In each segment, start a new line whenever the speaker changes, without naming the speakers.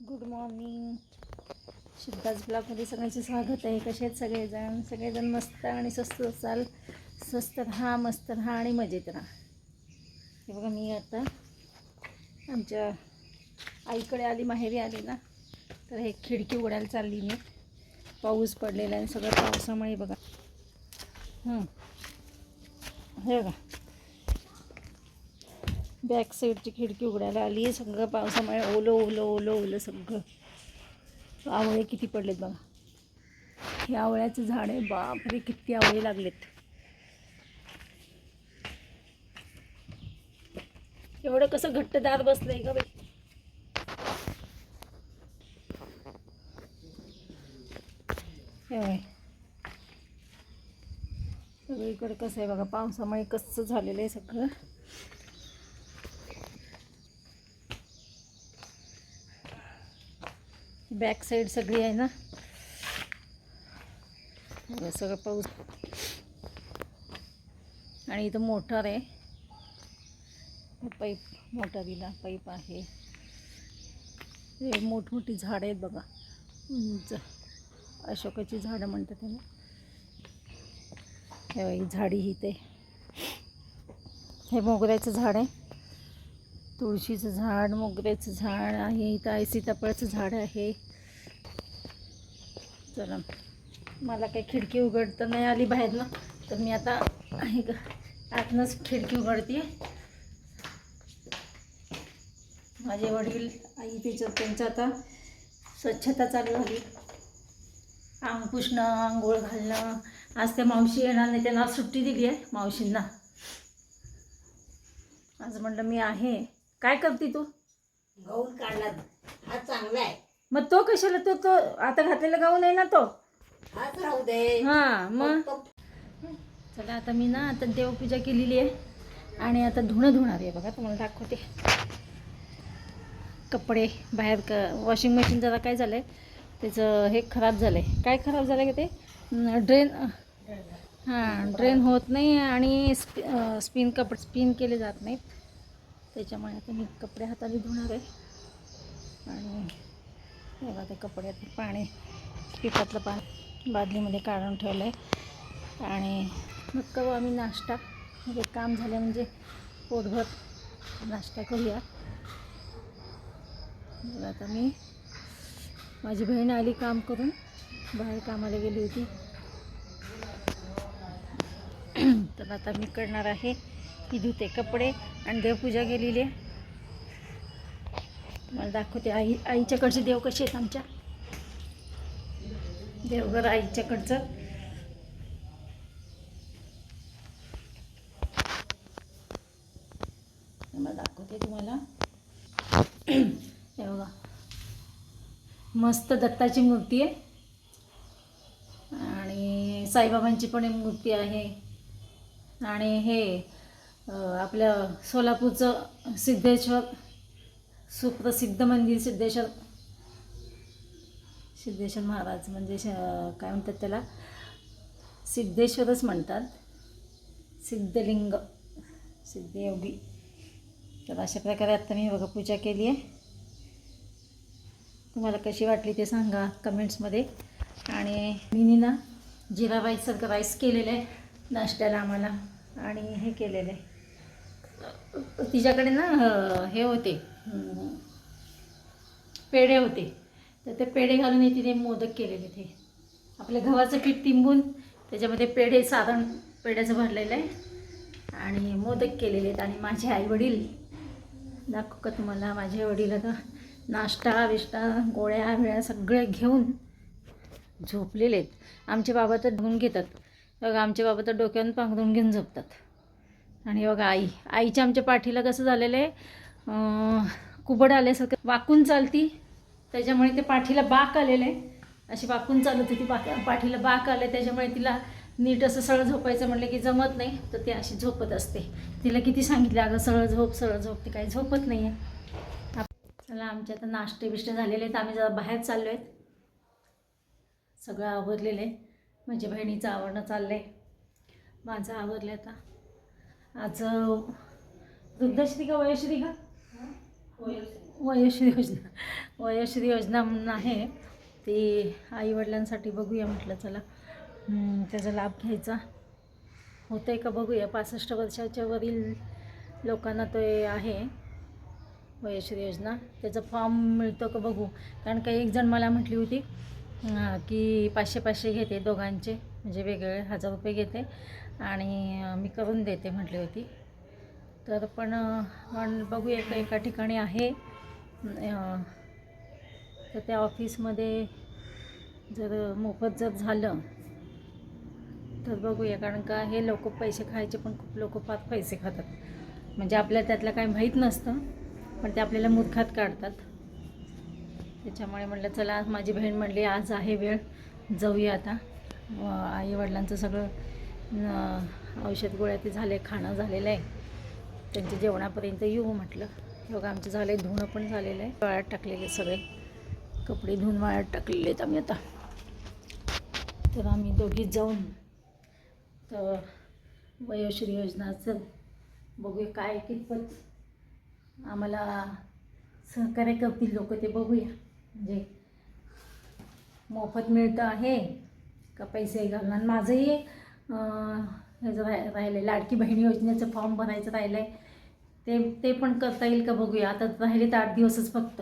Good morning शिद्धाज ब्लॉगमध्ये सगळ्यांचे स्वागत आहे. कसे आहेत सगळेजण? सगळेजण मस्त आणि स्वस्त असाल. स्वस्त राहा मस्त राहा आणि मजेत राहा. हे बघा मी आता आमच्या आईकडे आली माहेरी आली ना. तर हे खिडकी उघडायला चालली मी. पाऊस पडलेला आहे सगळं पावसामुळे बघा. हं. हे बघा. बॅक साईडची खिडकी उघडायला आली. आहे सगळं पावसामुळे ओलं ओलं ओलं ओलं सगळं. आवळे किती पडलेत बघा. हे आवळ्याचं झाड आहे. बापरे किती आवळे लागलेत. एवढं कसं घट्टदार बसलंय का बाई. सगळीकडे कसं आहे बघा. पावसामुळे कसं झालेलं आहे सगळं. बॅक साईड सगळी आहे ना. सगळं पाऊस. आणि इथं मोटर आहे. पाईप मोटारीला पाईप आहे. हे मोठमोठी झाडं आहेत बघा. उंच. अशोकाची झाडं म्हणतात त्याला. हे झाडी इथे. हे मोगऱ्याचं झाड आहे. तुळशीचं झाड मोगऱ्याचं झाड आहे इथं आहे सीताफळाचं झाड आहे. चला मला काही खिडकी उघडता नाही आली बाहेर ना तर मी आता आहे का आतनंच खिडकी उघडते माझे वडील आई त्याच्यात त्यांचं आता स्वच्छता चालू झाली. आंग पुसणं आंघोळ घालणं. आज त्या मावशी येणार नाही त्यांना सुट्टी दिली आहे मावशींना. आज म्हटलं मी आहे. काय करते तू?
गहून काढला. हा चांगला आहे.
मग तो कशाला तो तो आता घातलेला गाऊन आहे ना तो?
हाच राहू दे.
हा मग? चला आता मी ना आता देवपूजा केलेली आहे. आणि आता धुणं धुणार आहे बघा तुम्हाला दाखवते. कपडे बाहेर क वॉशिंग मशीन जरा काय झालं आहे त्याचं हे खराब झालं आहे काय खराब झालं आहे का ते? ड्रेन हां ड्रेन होत नाही आणि स्पि स्पिन कपडे स्पिन केले जात नाहीत. त्याच्यामुळे आता मी कपडे हाताने धुणार आहे. आणि हे बघा ते कपड्यात पाणी पिठातलं पाणी बादलीमध्ये काढून ठेवलं आहे आणि मग करू आम्ही नाश्ता म्हणजे काम झालं म्हणजे पोटभर नाश्ता करूया. आता मी माझी बहीण आली काम करून बाहेर कामाला गेली होती. तर आता मी करणार आहे ही धुते कपडे आणि देवपूजा केलेली आहे. मला दाखवते आई आईच्याकडचे देव कसे आहेत आमच्या. देवघर आईच्याकडचं. मला दाखवते तुम्हाला. हे बघा. मस्त दत्ताची मूर्ती आहे. आणि साईबाबांची पण एक मूर्ती आहे. आणि हे आपलं सोलापूरचं सिद्धेश्वर सुप्रसिद्ध मंदिर सिद्धेश्वर सिद्धेश्वर महाराज म्हणजे काय म्हणतात त्याला? सिद्धेश्वरच म्हणतात. सिद्धलिंग सिद्धयोगी. तर अशा प्रकारे आत्ता मी बघा पूजा केली आहे. तुम्हाला कशी वाटली ते सांगा कमेंट्समध्ये. आणि मी ना जिरा राईससारखं राईस केलेलं आहे. नाश्त्याला आम्हाला. आणि हे केलेलं. आहे तिच्याकडे ना हे होते. पेढे होते. तर ते पेढे घालून हे तिने मोदक केलेले ते. आपलं गव्हाचं पीठ तिंबून त्याच्यामध्ये पेढे साधारण पेढ्याचं भरलेलं आहे. आणि मोदक केलेले आहेत. आणि माझे आईवडील दाखव का तुम्हाला? माझे वडील आता नाश्ता बिष्टा गोळ्या बिळ्या सगळे घेऊन झोपलेले आहेत. आमचे बाबा तर धुवून घेतात. बघा आमचे बाबा तर डोक्यावरून पांघरून घेऊन झोपतात. आणि बघा आई आईच्या आमच्या पाठीला कसं झालेलं आहे? कुबड आल्यासारखं वाकून चालती. त्याच्यामुळे ते पाठीला बाक आलेलं आहे. अशी वाकून चालत होती बाक पाठीला बाक आले त्याच्यामुळे तिला नीट असं सरळ झोपायचं म्हटलं की जमत नाही तर ती अशी झोपत असते. तिला किती सांगितलं अगं सरळ झोप सरळ झोप. ती काही झोपत नाही आहे चला आमचे आता नाश्ते बिष्टे झालेले आहेत. आम्ही जरा बाहेर चाललो आहेत सगळं आवरलेलं आहे. माझ्या बहिणीचं आवरणं चाललं आहे माझं आवरलं आता. आज वृद्धश्री का वयश्री का वयोश्री योजना. वयोश्री योजना म्हणून आहे. ती आईवडिलांसाठी बघूया म्हटलं चला. त्याचा लाभ घ्यायचा. होतं आहे का बघूया. पासष्ट वर्षाच्या वरील लोकांना ते आहे. वयोश्री योजना. त्याचा फॉर्म मिळतो का बघू. कारण काही एक जण मला म्हटली होती की पाचशे पाचशे घेते दोघांचे म्हणजे वेगवेगळे हजार रुपये घेते आणि मी करून देते म्हटली होती. तर पण पण बघूया एका ठिकाणी आहे तर त्या ऑफिसमध्ये जर मोफत जर झालं तर बघूया. कारण का हे लोक पैसे खायचे पण खूप लोक फार पैसे खातात. म्हणजे आपल्याला त्यातलं काही माहीत नसतं पण ते आपल्याला मूर्खात काढतात. त्याच्यामुळे म्हटलं चला आज माझी बहीण म्हणली आज आहे वेळ जाऊया आता. आई वडिलांचं सगळं औषध गोळ्या ते झाले खाणं झालेलं आहे. त्यांच्या जेवणापर्यंत येऊ म्हटलं. बघा आमचं झालं आहे धुणं पण झालेलं आहे. वाळ्यात टाकलेले सगळे. कपडे धुवून वाळ्यात टाकलेले आहेत आम्ही आता. तर आम्ही दोघीच जाऊन तर वयोश्री योजनाचं बघूया काय कितपत आम्हाला सहकार्य करतील लोक ते बघूया. म्हणजे मोफत मिळतं आहे का पैसे घालणार माझंही ह्याचं राह राहिलं आहे लाडकी बहीण योजनेचं फॉर्म भरायचं राहिलं आहे ते ते पण करता येईल का बघूया. आता राहिले तर आठ दिवसच फक्त.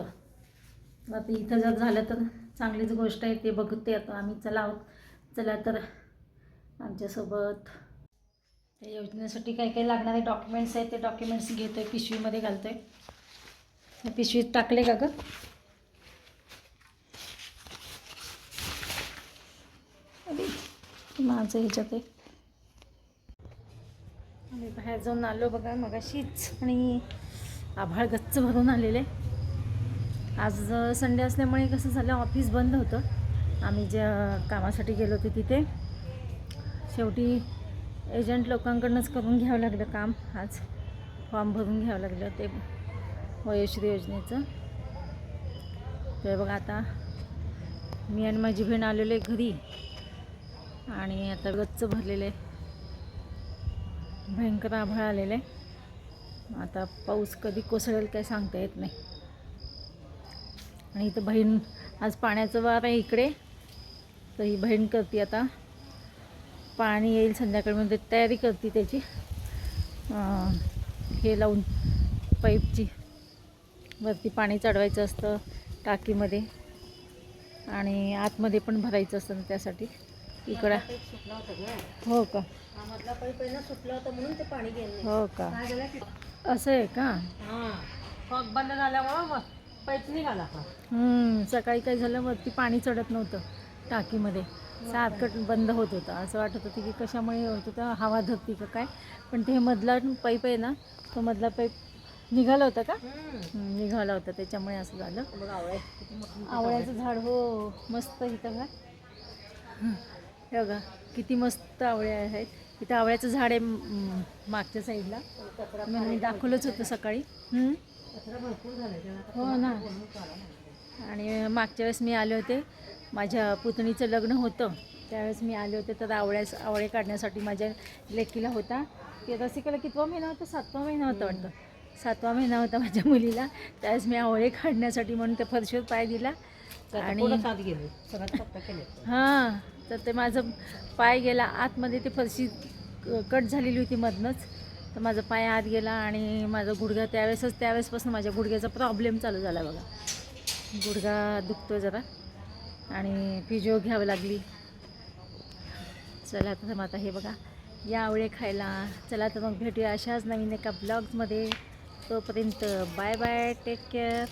आता इथं जर झालं तर चांगलीच गोष्ट आहे ते बघते आता आम्ही. चला चला तर आमच्यासोबत. त्या योजनेसाठी काय काय लागणारे डॉक्युमेंट्स आहेत ते डॉक्युमेंट्स घेतो आहे पिशवीमध्ये घालतो आहे पिशवीत टाकले का गं? माझं ह्याच्यात आहे आम्ही बाहेर जाऊन आलो बघा मगाशीच. आणि आभाळ गच्च भरून आलेले. आज संडे असल्यामुळे कसं झालं ऑफिस बंद होतं. आम्ही ज्या कामासाठी गेलो होतो तिथे. शेवटी एजंट लोकांकडनंच करून घ्यावं लागलं काम. आज फॉर्म भरून घ्यावं लागलं ते वयोश्री योजनेचं. तर बघा आता मी आणि माझी बहीण आलेलो आहे घरी. आणि आता गच्च भरलेलं. आहे भयंकर आभाळ आलेलं. आहे आता पाऊस कधी कोसळेल काय सांगता येत नाही. आणि इथं बहीण आज पाण्याचं वार आहे इकडे. तर ही बहीण करते आता. पाणी येईल संध्याकाळमध्ये तयारी करते त्याची. हे लावून पाईपची. वरती पाणी चढवायचं असतं टाकीमध्ये. आणि आतमध्ये पण भरायचं असतं त्यासाठी. इकडं. हो का? हो का? असं आहे का?
हा. बंद झाल्यामुळं निघाला
सकाळी काय झालं वरती पाणी चढत नव्हतं टाकीमध्ये. सारखं बंद होत होतं. असं वाटत होतं की कशामुळे होत होतं हवा धरती का काय? पण ते मधला पाईप आहे ना तो मधला पाईप निघाला होता का? निघाला होता. त्याच्यामुळे असं झालं. आवळ्याचं झाड हो मस्त इथं का हे बघा किती मस्त आवळे आहेत. इथं आवळ्याचं झाड आहे मागच्या साईडला. मी दाखवलंच होतं सकाळी. हो ना. आणि मागच्या वेळेस मी आले होते माझ्या पुतणीचं लग्न होतं. त्यावेळेस मी आले होते तर आवळ्यास आवळे काढण्यासाठी माझ्या लेकीला होता. की रसिकाला कितवा महिना होता? सातवा महिना होता वाटतं. सातवा महिना होता माझ्या मुलीला. त्यावेळेस मी आवळे काढण्यासाठी म्हणून त्या फरशीवर पाय दिला.
आणि
हां. तर ते माझं पाय गेला आतमध्ये ते फरशी कट झालेली होती मधनंच. तर माझा पाय आत गेला आणि माझा गुडघा त्यावेळेसच त्यावेळेसपासून माझ्या गुडघ्याचा प्रॉब्लेम चालू झाला बघा. गुडघा दुखतो जरा. आणि फिजिओ घ्यावी लागली. चला तर मग आता हे बघा. या आवळे खायला. चला तर मग भेटूया अशाच नवीन एका ब्लॉग्समध्ये तोपर्यंत बाय बाय टेक केअर